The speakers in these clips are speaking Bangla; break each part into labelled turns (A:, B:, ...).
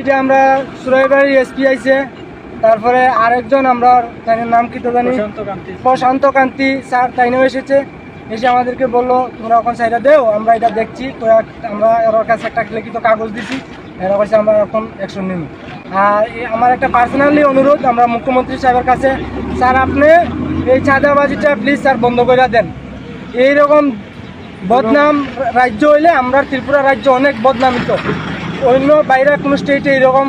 A: এটা আমরা সুরাইবাড়ির এসপি আইছে তারপরে আরেকজন আমরা তার নাম কি তো জানি? প্রশান্ত কান্তি। স্যার তাইনেও এসেছে এসে আমাদেরকে বলল তোমরা এখন সাইডা দেও আমরা এটা দেখছি তোরা আমরা ওর কাছে একটা লিখিত কাগজ দিছি এরা কাছে আমরা এখন অ্যাকশন নিব। আর আমার একটা পার্সোনালি অনুরোধ আমরা মুখ্যমন্ত্রী সাহেবের কাছে স্যার আপনি এই চাঁদাবাজিটা প্লিজ স্যার বন্ধ করে দেন। এইরকম বদনাম রাজ্য হইলে আমরা ত্রিপুরা রাজ্য অনেক বদনামিত। অন্য বাইরে কোনো স্টেটে এরকম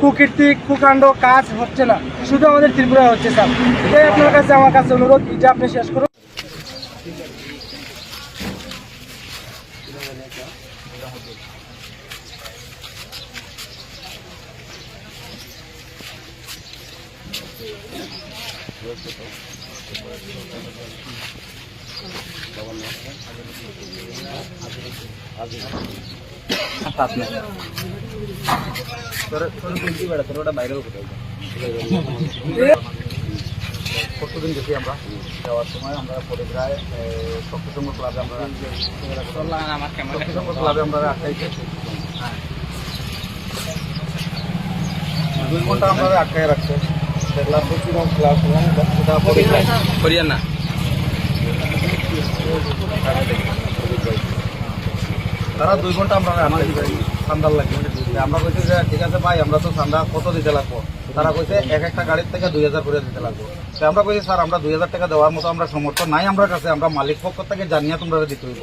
A: কুকীর্তি, কুকাণ্ড কাজ হচ্ছে না। শুধু আমাদের ত্রিপুরায় হচ্ছে স্যার এটাই আপনার কাছে, আমার কাছে অনুরোধ, এটা আপনি শেষ করুন।
B: প্রতিদিন দেখি আমরা যাওয়ার সময় আমরা পরিগ্রায় শক্তিসংঘ ক্লাবে আমরা শক্তিসংঘ ক্লাবে আমরা আটকাইছি। দুই ঘণ্টা আমরা আটকাই রাখছে দেখলাম ক্লাব সেটা
C: হরিয়ানা
B: তারা দুই ঘণ্টা আমরা ঠান্ডার লাগে আমরা কইছি যে, ঠিক আছে ভাই, আমরা তো ঠান্ডা কত দিতে লাগবো? তারা কইছে, এক একটা গাড়ির থেকে দুই হাজার করে দিতে লাগবো। তো আমরা কইছি, স্যার, আমরা দুই হাজার টাকা দেওয়ার মতো আমরা সমর্থ নাই আমরা কাছে। আমরা মালিক পক্ষ থেকে জানিয়ে তোমরা দিতে হইব।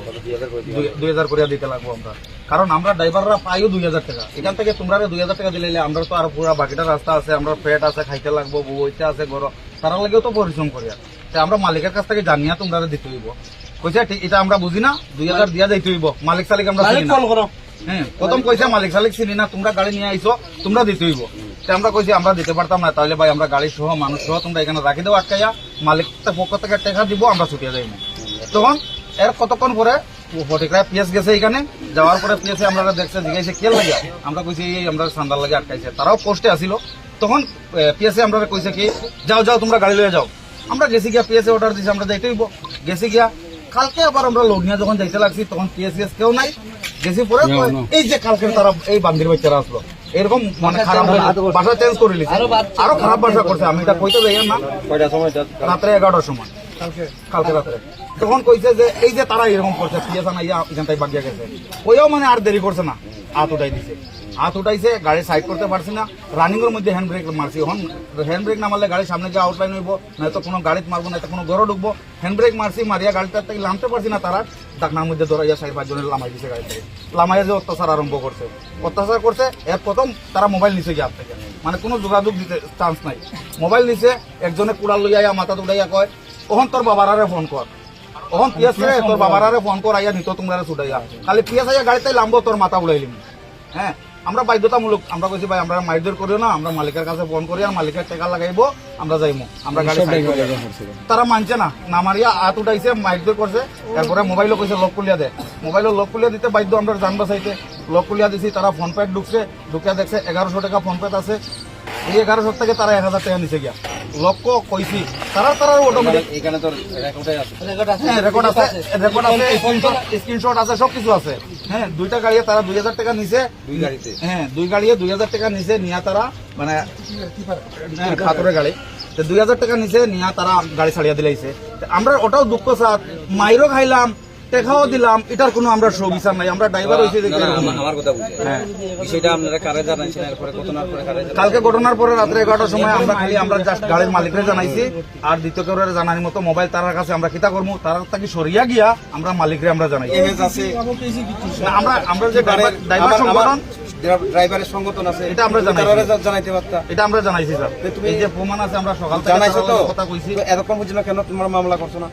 B: দুই- হাজার করে দিতে লাগবো আমরা। কারণ আমরা ড্রাইভাররা পাইও দুই হাজার টাকা। এখান থেকে তোমরা দুই হাজার টাকা দিলে আমরা তো আর পুরো বাকিটা রাস্তা আছে, আমরা পেট আছে, খাইতে লাগবো, বউ আছে গরম তারা লাগেও তো পরিশ্রম করি আমরা মালিকের কাছ থেকে জানিয়ে তোমরা দিতে হইব। কইছে ঠিক এটা আমরা বুঝি না দুই হাজার দিয়া যাইতে হইব। মালিক সালিক আমরা চিনি না। হ্যাঁ প্রথম কইছে মালিক সালিক চিনি না তোমরা গাড়ি নিয়ে আইছো তোমরা দিতে হইব। আমরা কইছি আমরা দিতে পারতাম না তাহলে ভাই আমরা গাড়ি সহ মানুষ সহ তোমরা এখানে রাখি দেবো আটকাইয়া মালিক পক্ষ থেকে টাকা দিব আমরা ছুটিয়ে যাইব। তখন এর কতক্ষণ পরে ফটিকরায় পিএস গেছে এখানে যাওয়ার পরে পিএসে আমরা দেখছে জিজ্ঞাসা কে লাগিয়া? আমরা কইছি এই আমরা সান্দার লাগে আটকাইছে। তারাও পোস্টে আসিল। তখন পিএসে আমরা কইছে কি যাও যাও তোমরা গাড়ি লয়ে যাও। আমরা গেছি গিয়া পিএসে অর্ডার দিছি আমরা যাইতে হইব। গেছি গিয়া কালকে আবার আমরা লোড নিয়ে যখন যাইতে লাগছি তখন পিএসএস কেউ নাই। গেছি পরে এই যে কালকে তারা এই বান্দির বাচ্চারা আসলো। এরকম মানে খারাপ ভাষা চেঞ্জ করে নিছে আরও খারাপ ভাষা করছে। আমি এটা কইতে যাই না রাত্রে এগারোটার সময়। কালকে। রাত্রে। তখন কইছে যে এই যে তারা এরকম করছে পিএস আনাইয়া এখান থেকে বাগিয়া গেছে। ওইও মানে আর দেরি করছে না। হাত উঠাই দিছে। হাত উঠাইছে, গাড়ি সাইড করতে পারছি না। রানিং এর মধ্যে হ্যান্ড ব্রেক মারছি। এখন হ্যান্ড ব্রেক না মারলে গাড়ি সামনে গিয়ে আউটলাইন হইব, নয়তো কোনো গাড়িতে মারবো না কোনো ঘরে ঢুকবো। হ্যান্ড ব্রেক মারছি, মারিয়া গাড়িটা থেকে নামতে পারছি না তারা। ডাকনার মধ্যে ধরাইয়া পাঁচ জনের লামাই দিছে গাড়ি থেকে লামাইয়া যে অত্যাচার আরম্ভ করছে। অত্যাচার করছে, এর প্রথম তারা মোবাইল নিছে গিয়ে থেকে। মানে কোনো যোগাযোগ দিতে চান্স নাই। মোবাইল নিছে, একজনে কুড়াল লইয়া মাথা উঠাইয়া কয়, ওহন, তোর বাবারারে ফোন কর। ওহন পিয়াস রে? তোর বাবারারে ফোন কর আইয়া নিত তোমরা ছুটাইয়া। খালি পিয়াস আইয়া গাড়িতে লাম্বো, তোর মাথা উড়াইলিম। হ্যাঁ? আমরা বাধ্যতামূলক আমরা কইছি ভাই আমরা মাইদর করিও না আমরা মালিকের কাছে ফোন করি আর মালিকের টাকা লাগাইবো আমরা যাইমো। আমরা গাড়ি side করে। তারা মানছে না না মারিয়া হাত উঠাইছে মাইদর করছে। তারপরে মোবাইলও কইছে লক কুলিয়া দে। মোবাইলও লক কুলিয়া দিতে বাধ্য আমরা জান বাসাইতে লক কুলিয়া দিছি তারা ফোন পে ঢুকছে ঢুকিয়া দেখছে এগারোশো টাকা ফোন পে আছে। এই এগারোশো থেকে তারা এক হাজার টাকা নিচে গিয়া। লক্ষ্য কইছি। তারা তারা অটোমেটিক
C: এখানে তোর রেকর্ডে আছে।
B: হ্যাঁ রেকর্ড আছে। রেকর্ড আছে স্ক্রিনশট আছে। সব কিছু আছে হ্যাঁ দুইটা গাড়ি তারা দুই হাজার টাকা নিছে।
C: দুই গাড়িতে।
B: হ্যাঁ দুই গাড়ি দুই হাজার টাকা নিচে নিয়া তারা মানে হ্যাঁ, খাতরের গাড়ি। দুই হাজার টাকা নিচে নিয়া তারা গাড়ি ছাড়িয়া দিলাইছে। আমরা ওটাও দুঃখ স্যার মাইরও খাইলাম। টেকাও দিলাম এটার কোনো আমরা সুবিচার নাই আমরা ড্রাইভার হয়েছি এরকম।
C: আমার- কথা বুঝে
B: হ্যাঁ।
C: বিষয়টা আপনারা কারে জানাইছেন এরপরে ঘটনার পরে কারে
B: কালকে ঘটনার পরে রাত্রে এগারোটার সময় আমরা খালি আমরা জাস্ট গাড়ির মালিকরে জানাইছি আর দ্বিতীয় কেউ জানার মতো মোবাইল তার কাছে আমরা কিতা করব তার সরিয়া গিয়া আমরা মালিকরে আমরা জানাই। আমরা আমরা যে ড্রাইভার সংগঠন
C: ড্রাইভারের সংগঠন আছে।
B: এটা আমরা
C: জানাইতে
B: এটা আমরা জানাইছি স্যার।
C: তুমি-
B: এই যে প্রমাণ আছে আমরা সকাল
C: জানাইছো তো?
B: কথা কইছি।
C: এতক্ষণ বুঝলো কেন তোমার মামলা করছ না?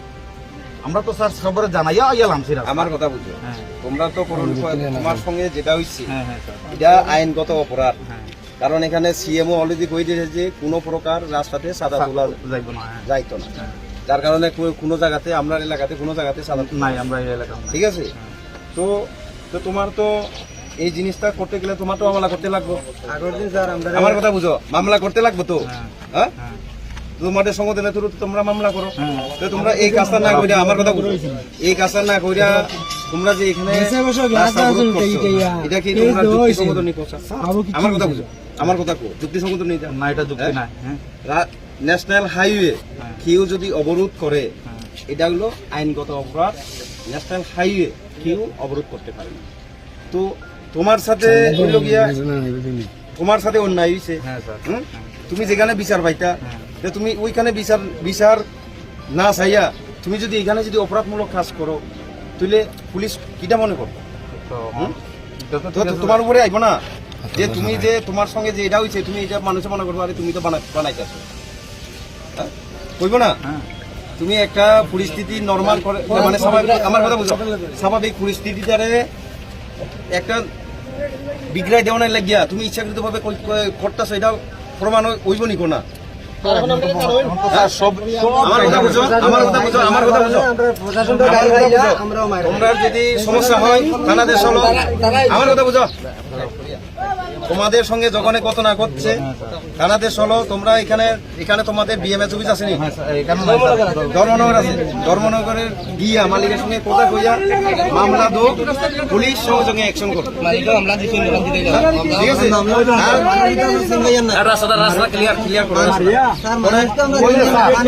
B: আমরা তো স্যার সবরে জানাইয়া আইয়ালাম সিরা
C: আমার কথা বুঝো
B: হ্যাঁ।
C: তোমরা তো কোনো তোমার সঙ্গে যেটা হইছে
B: হ্যাঁ হ্যাঁ স্যার।
C: এটা আইনগত অপরাধ।
B: হ্যাঁ।
C: কারণ এখানে সিএমও অলরেডি কই দিয়েছে যে কোনো প্রকার রাস্তাতে সাদা তোলা
B: যাইব না হ্যাঁ।
C: যাইতো না। যার কারণে কোনো জায়গাতে আমরা এলাকাতে কোনো জায়গাতে সাদা
B: নাই আমরা এই এলাকা না।
C: ঠিক আছে? তো তো তোমার তো এই জিনিসটা করতে গেলে তোমার তো মামলা করতে লাগবে।
A: আগের দিন স্যার আমরা
C: আমার কথা বুঝো মামলা করতে লাগবে তো?
B: হ্যাঁ।
C: হ্যাঁ?
B: হ্যাঁ।
C: তোমাদের সংগঠনের থ্রুতে তোমরা মামলা করো। তো তোমরা এই কাজটা না কইরা আমার কথা এই কাজটা না কইরা তোমরা যে এখানে এটা কি তোমরা যুক্তিসঙ্গত নি আমার কথা বুঝো আমার কথা কো যুক্তিসঙ্গত নেই
B: না এটা যুক্তি
C: হ্যাঁ?
B: নাই হ্যাঁ।
C: ন্যাশনাল হাইওয়ে কেউ যদি অবরোধ করে এটা হলো আইনগত অপরাধ। ন্যাশনাল হাইওয়ে কেউ অবরোধ করতে পারে না। তো তোমার সাথে তোমার সাথে অন্যায় হয়েছে
B: হ্যাঁ?
C: তুমি যেখানে বিচার পাইতা তো তুমি ওইখানে বিচার বিচার না চাইয়া তুমি যদি এখানে যদি অপরাধমূলক কাজ করো তাহলে পুলিশ কিটা মনে করো
B: তো
C: হুম?
B: এটা তো
C: তো
B: ঠিক আছে,
C: তোমার উপরে আইব না? যে তুমি যে তোমার সঙ্গে যে এটা হয়েছে তুমি এটা মানুষে মনে করব আরে তুমি তো বানা- বানাইতেছো। হ্যাঁ? কইব না?
B: হ্যাঁ।
C: তুমি একটা পরিস্থিতি নর্মাল করে মানে স্বাভাবিক আমার কথা বুঝো। স্বাভাবিক পরিস্থিতিটারে একটা বিগ্রাই দেওয়ানোর লাগিয়া তুমি ইচ্ছাকৃত ভাবে করতেছো এটা প্রমাণ হইব নি কোনা তোমরা যদি সমস্যা হয় থানাদের চলো আমার কথা বুঝো। তোমাদের সঙ্গে যখন কত না করছে থানাতে চলো তোমরা এখানে এখানে তোমাদের বিএমএস অফিস আছে নি?
B: স্যার এখানে নাই স্যার
C: ধর্মনগর আছে। ধর্মনগরের গিয়া মালিকের সঙ্গে কথা কইয়া মামলা দো পুলিশ সঙ্গে সঙ্গে অ্যাকশন করবে ঠিক আছে? রাস্তা রাস্তা ক্লিয়ার ক্লিয়ার করে পরে- পরে-